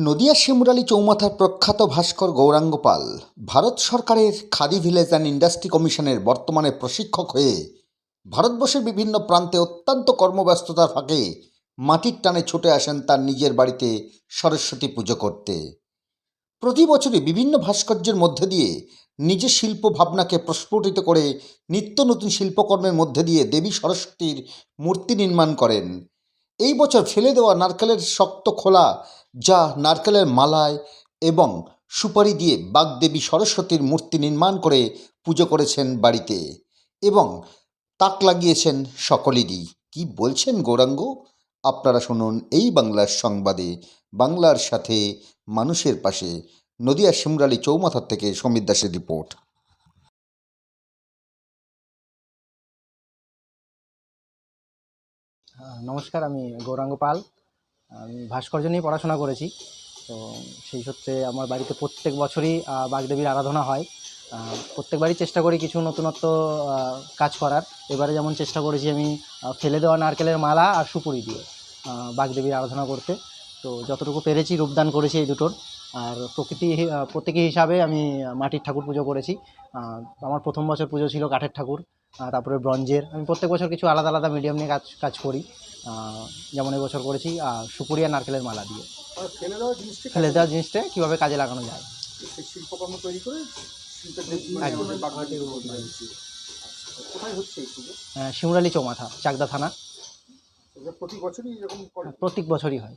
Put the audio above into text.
নদিয়া শিমুরালী চৌমাথার প্রখ্যাত ভাস্কর গৌরাঙ্গ পাল ভারত সরকারের khadi village and industry কমিশনের বর্তমানে প্রশিক্ষক হয়ে ভারতবর্ষের বিভিন্ন প্রান্তে অত্যন্ত কর্মব্যস্ততার ফাঁকে মাটির টানে ছুটে আসেন তার নিজের বাড়িতে সরস্বতী পুজো করতে। প্রতি বছরই বিভিন্ন ভাস্কর্যের মধ্যে দিয়ে নিজের শিল্প ভাবনাকে প্রস্ফুটিত করে নিত্য নতুন শিল্পকর্মের মধ্যে দিয়ে দেবী সরস্বতীর মূর্তি নির্মাণ করেন। এই বছর ফেলে দেওয়া নারকেলের শক্ত খোলা যা নারকেলের মালায় এবং সুপারি দিয়ে বাগদেবী সরস্বতীর মূর্তি নির্মাণ করে পুজো করেছেন বাড়িতে এবং তাক লাগিয়েছেন সকলেরই। কি বলছেন গৌরাঙ্গ? আপনারা শুনুন এই বাংলার সংবাদে। বাংলার সাথে মানুষের পাশে। নদিয়া শিমরালী চৌমাথার থেকে সমীর দাসের রিপোর্ট। নমস্কার, আমি গৌরাঙ্গ পাল। আমি ভাস্কর্য নিয়ে পড়াশোনা করেছি। তো সেই সূত্রে আমার বাড়িতে প্রত্যেক বছরই বাগদেবীর আরাধনা হয়। প্রত্যেকবারই চেষ্টা করি কিছু নতুনত্ব কাজ করার। এবারে যেমন চেষ্টা করেছি আমি ফেলে দেওয়া নারকেলের মালা আর সুপুরি দিয়ে বাগদেবীর আরাধনা করতে। তো যতটুকু পেরেছি রূপদান করেছি এই দুটোর। আর প্রকৃতি প্রতীকী হিসাবে আমি মাটির ঠাকুর পুজো করেছি। আমার প্রথম বছর পুজো ছিল কাঠের ঠাকুর তারপরে ব্রঞ্জের। আমি প্রত্যেক বছর কিছু আলাদা আলাদা মিডিয়াম নিয়ে কাজ কাজ করি। যেমন এবছর করেছি সুপুরিয়া নারকেলের মালা দিয়ে। ফেলে দেওয়া জিনিসটা কীভাবে কাজে লাগানো যায়? শিল্পকর্ম তৈরি করে শিমুরালী চৌমাথা চাকদা থানা। প্রতি প্রত্যেক বছরই হয়।